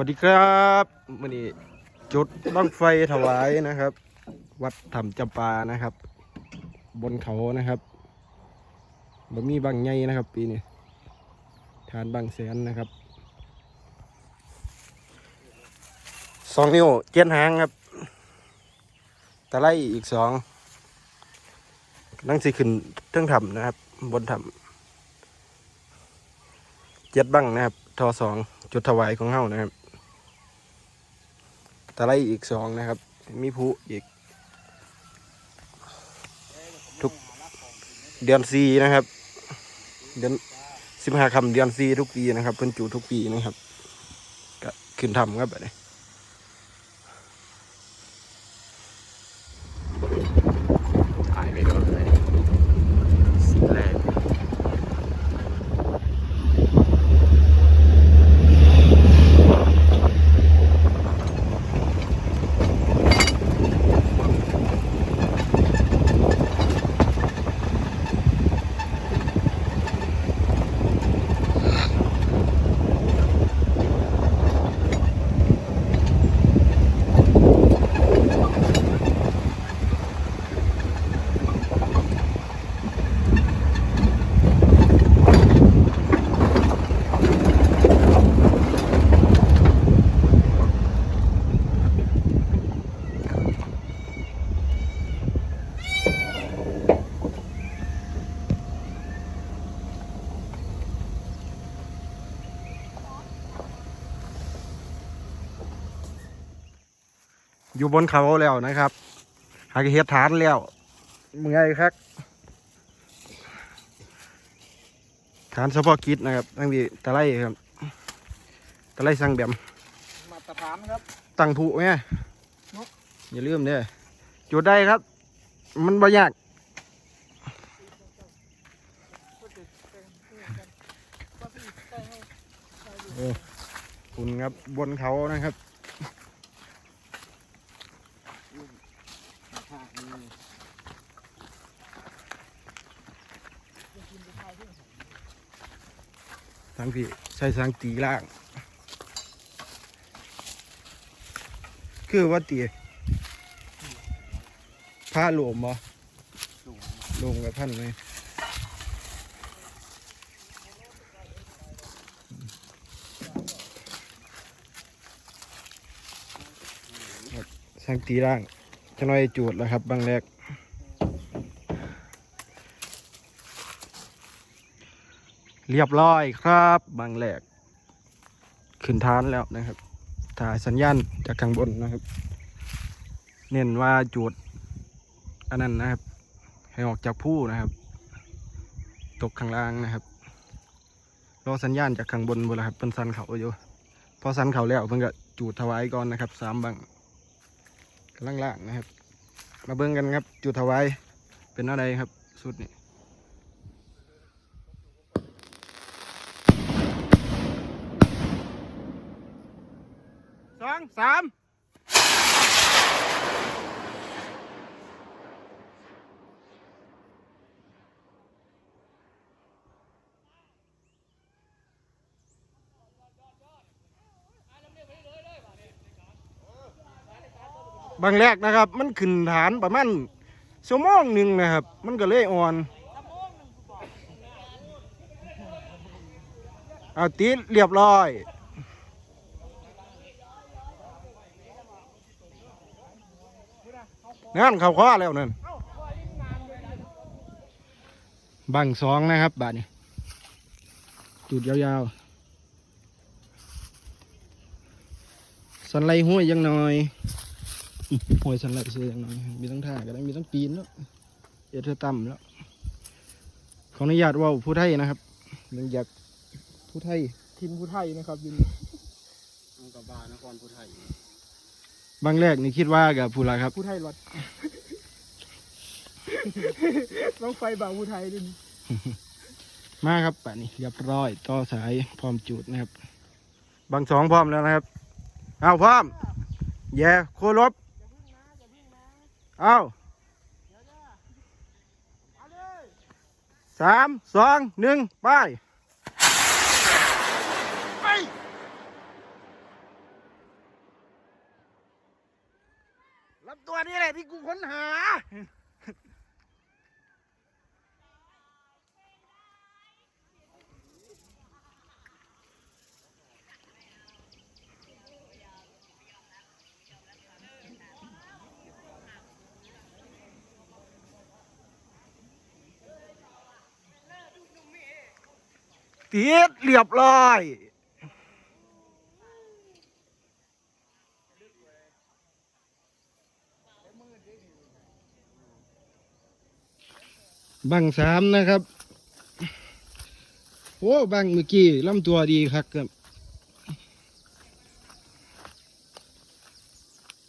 วัสดีครับวันนี้จุดบ้งไฟถวายนะครับ วัดถ้ำจำปานะครับ บนเขานะครับบ่มีบางใหญ่นะครับ ปีนี้ฐานบางแสนนะครับสองนิ้วเจียนหางครับตะไลอีกสองนั่งสิขึ้นเทิงถ้ำนะครับ บนถ้ำเจ็ดบังนะครับทอสองจุดถวายของเฮานะครับ ตะไลอีกสองนะครับ มีผู้อีก ทุกเดือนซีนะครับ เดือนสิบห้าคำเดือนซีทุกปีนะครับเพิ่นจูทุกปีนะครับก็ขึ้นทำครับแบบนี้ อยู่บนเขาแล้วนะครับ หากเฮ็ดฐานแล้วเมื่อยครับฐานเฉพาะกิจนะครับตั้งที่ตะไลครับตะไลสั่งแบบมาตรฐานครับตั้งผู้ไงเนาะอย่าลืมเด้อจุดได้ครับ มันบ่ยากคุณครับบนเขานะครับ ทั้งพี่ใช้สังตีล่าง คือว่าตีผ้าหลวมบ่ลงกับท่านเลยครับสังตีล่างจะน้อยจูดแล้วครับบางแรก เรียบร้อยครับบางแหลก ขึ้นทานแล้วนะครับ ถ่ายสัญญาณจากข้างบนนะครับ เน้นว่าจุดอันนั้นนะครับ ให้ออกจากผู้นะครับ ตกข้างล่างนะครับ รอสัญญาณจากข้างบนบนละครับเป็นสันเขาอยู่ พอสันเขาแล้วเพิ่งก็จูดถวายก่อนนะครับสามบังล่างๆนะครับ มาเบิ่งกันครับ จูดถวายเป็นอะไรครับสุดนี้ องสามบางแรกนะครับ มันขึ้นฐานประมาณชั่วโมงหนึ่งนะครับ มันก็เลยอ่อนเอาติดเรียบร้อย นั่นเขาคว้าแล้วนั่นบังสองนะครับบาทนี้ จุดยาวๆ สันไลห้วยยังหน่อยห้วยสันไลเสียยังหน่อย มีทั้งท่าก็ได้มีทั้งปีนแล้วเอเธอต่ำแล้วขออนุญาตว่าผู้ไทยนะครับเรื่องอยากผู้ไทยทีมผู้ไทยนะครับยินอังกบานครผู้ไทย บางแรกนี่คิดว่ากับผู้ละครับ ผู้ไทยรถต้องไฟบ่าวผู้ไทยด้วยนี่มาครับป่านนี้เรียบร้อยต่อสายพร้อมจุดนะครับ บางสองพร้อมแล้วนะครับ เอาพร้อม แย่โครบเอาสามสองหนึ่งไปไป ตัวนี้แหละที่กูค้นหา ติดเรียบร้อยบังสามนะครับ โอ้บังเมื่อกี้ลำตัวดีครับครับ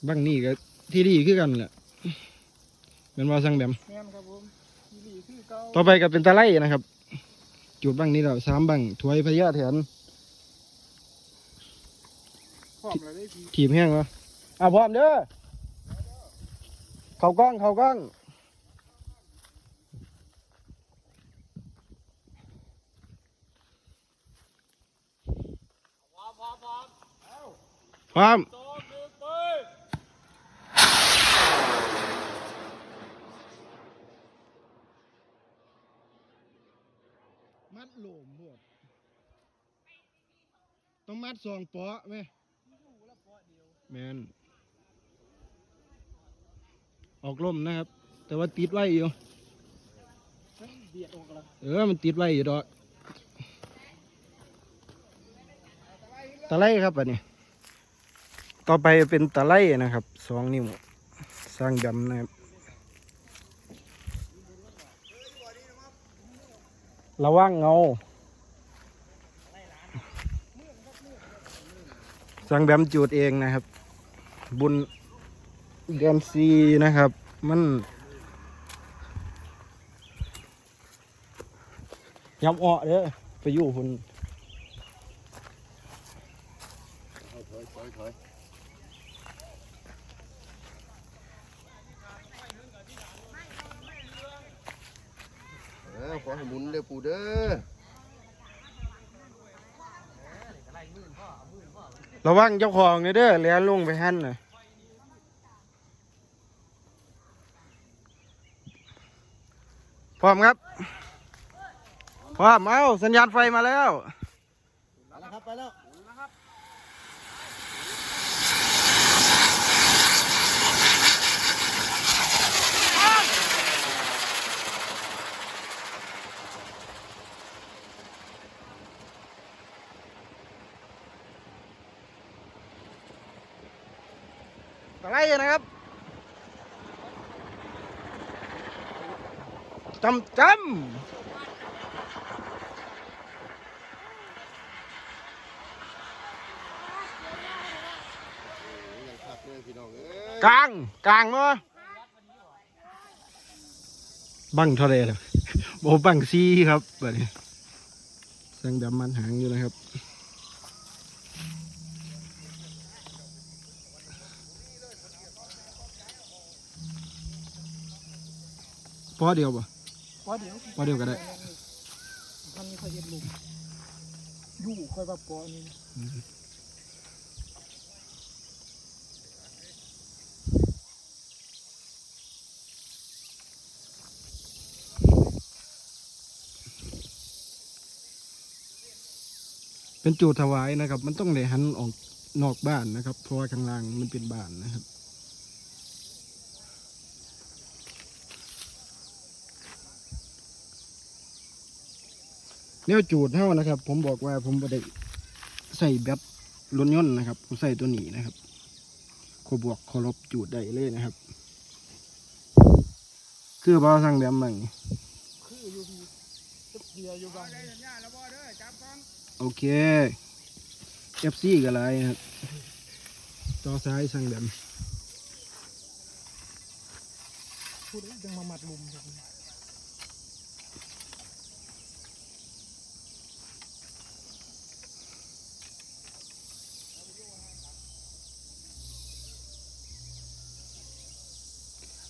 บังนี่ก็ที่ดีคือกันแหละเป็นว่าสั่งแบบแม่นครับผมอีหลีคือเก่าต่อไปก็เป็นตะไลนะครับ จุดบังนี้แล้วสามบังถวยพญาแถนพร้อมแล้วได้พี่ถีบแห้งวะอะพร้อมเด้อเขากล้องเขากล้องพร้อม พร้อ มัดโหลมพวกต้องมัดสองเปาะไหมแมนออกล่มนะครับ แต่ว่าติดไว้อยู่ เบียดออกแล้วเออ มันติดไว้อยู่ดอกตะไลครับอันนี้ ต่อไปเป็นตะไลนะครับ สองนิ้ว สร้างดำนะครับ ระวังเงาสังแบมจูดเองนะครับ บุญแกมซีนะครับ มันยำอ่อเด้อไปอยู่คุณ เออขอ ให้หมุนเด้อปูเด้อระวังเจ้าของเด้อเด้อแล่ลงไปหันน่ะพร้อมครับ พร้อม เอาสัญญาณไฟมาแล้ว ไปแล้วครับไปแล้ว อะไร นะครับจำจยังคักเลยพี่น้องเอ้ยำกลางกลางเนาะบังเท่าไรล่ะโบบังซีครับแบบนี้แสงดำมันหางอยู่นะครับ พอเดียวปะพอเดี๋ยวพอเดียวก็ได้ท่านมีใครเอ็ดลุมอยู่ค่อยว่าปอนี่เป็นจูดถวายนะครับ มันต้องได้หันออกนอกบ้านนะครับ เพราะว่าข้างล่างมันเป็นบ้านนะครับ แนวจูดเท่านะครับ ผมบอกว่าผมบ่ได้ใส่แบตรถยนต์นนะครับ ผมใส่ตัวนี้นะครับโคบวกโคลบจูดได้เลยนะครับ คือบ่สั่งแบบมั่งคืออยู่พี่จักเบียร์อยู่บ้างได้สัญญาแล้วบ่เอจับก่อนโอเค FC ก็ไรครับต่อซ้ายสั่งแบบพูดจังมามัดลุมครับ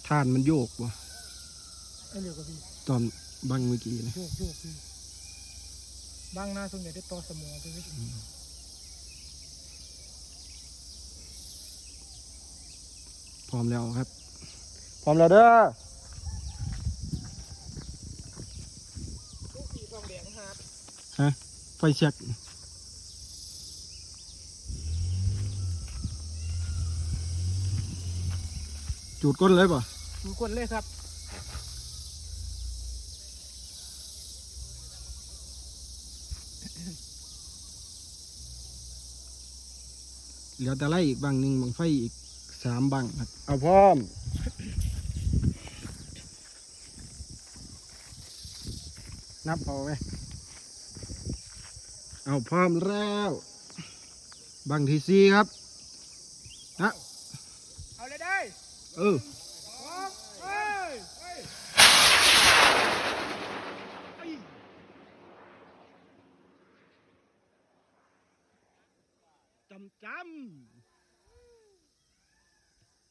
ท่านมันโยกว่ะไอ้เหลียวกับพี่ตอนบังเมื่อกี้นะโยกโยกพี่บางหน้าส่วนใหญ่ได้ต่อสมองไปเลยตพร้อมแล้วครับ พร้อมแล้วเด้อลูกสีทองแดงครับไฟเช็คจูดก้นเลยป่ะ ทุกคนเลยครับเหลือแต่ไล่อีกบังหนึ่งบังไฟอีกสามบังครับ เอาพร้อม นับเอาไหมเอาพร้อมแล้วบังที่สี่ครับนะเอาเลยได้ เออ สองเฮ้ยเฮ้ย จำ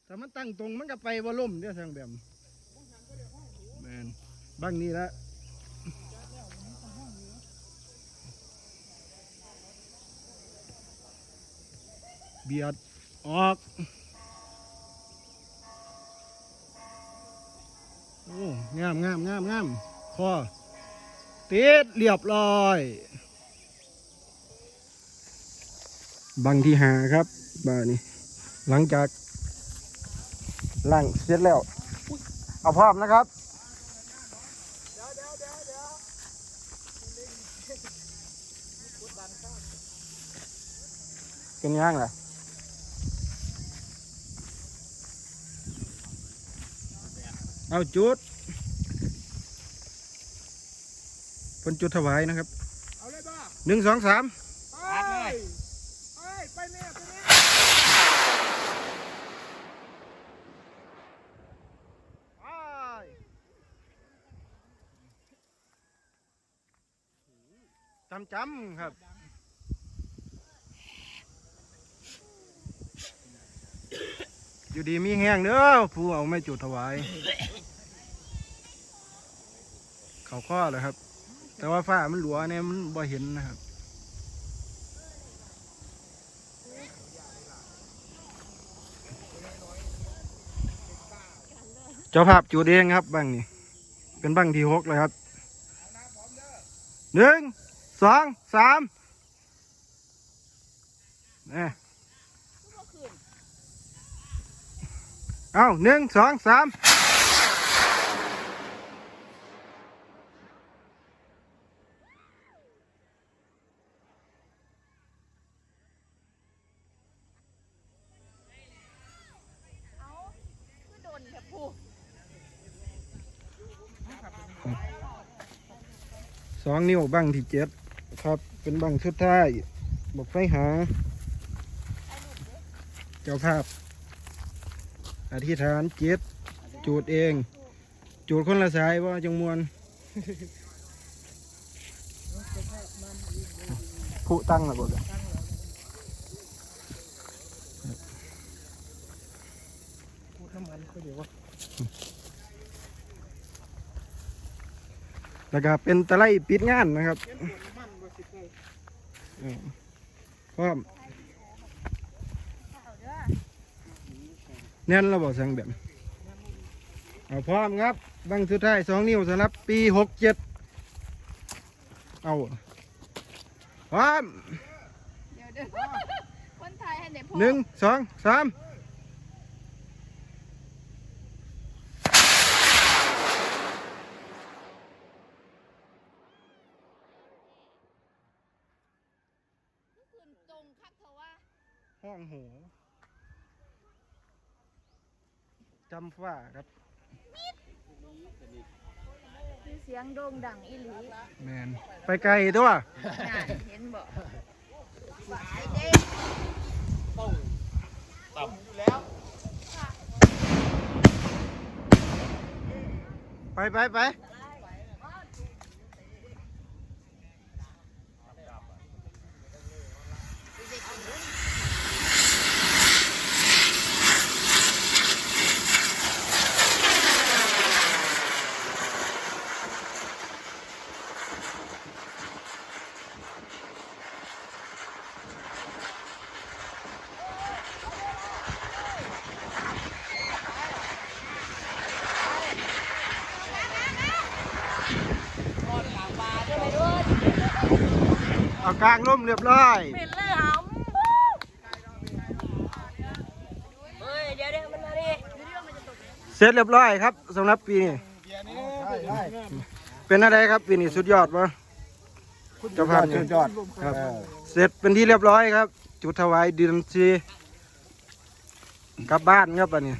แต่มันตั้งตรงมันก็ไปวอลุ่มเด้อทางแบบแมนบังนี้ละเบียดออก โอ้ งามงามงามงามคอติดเรียบร้อย บังที่หาครับบ้านนี้ หลังจากล่างเสร็จแล้ว เอาพร้อมนะครับเดี๋ยวเดี๋ยวเดี๋ยวเดี๋ยวเป็นย่างเล่ะเอาจุดเพิ่นจุดถวายนะครับหนึ่งสองสาม ไปไปไปแม่ไปแม่ำจำครับอยู่ดีมีแห้งเด้อผู้เอาไม่จุดถวาย เขาข้อเลยครับ แต่ว่าฟ้ามันหลัวเนี่ยมันบ่เห็นนะครับเจ้าภาพจุดเองครับบังนี่เป็นบังที่หกเลยครับหนึ่ง สองสามเนี่ยเอาหนึ่งสองสามสองนิ้วบังที่เจ็ด ครับ เป็นบังสุดท้ายบอกไฟหา เจ้าภาพ อธิษฐานเจ็ดจูดเอง จูดคนละสายว่าจงมวนผู้ตั้งระเบิดพูดน้ำมันเขาเดี๋ยวว่าแล้วก็เป็นตะไลปิดงานนะครับ พร้อมเอาเด้อแน่นระบบสังแบบเอาพร้อมครับ บังสุดท้ายสองนิ้วสำหรับปีหกเจ็ดเอาพร้อมเดี๋ยวเด้อคนไทยให้ได้พอหนึ่งสองสาม ห้องหูจำว่าครับ คือเสียงโด่งดังอีหลีแมนไปไกลด้วยน่ะเห็นบ่ต่ำอยู่แล้วไปไปไป เอากลางร่มเรียบร้อยเป็นเลยหำเฮ้ยเดี๋ยวเดี๋ยวมันมาดิเสร็จเรียบร้อยครับสำหรับปีนี้เป็นอะไรครับปีนี้สุดยอดปะเจ้าภาพสุดยอดครับ เสร็จเป็นที่เรียบร้อยครับ จุดถวายดือนสีกลับบ้านครับอันนี้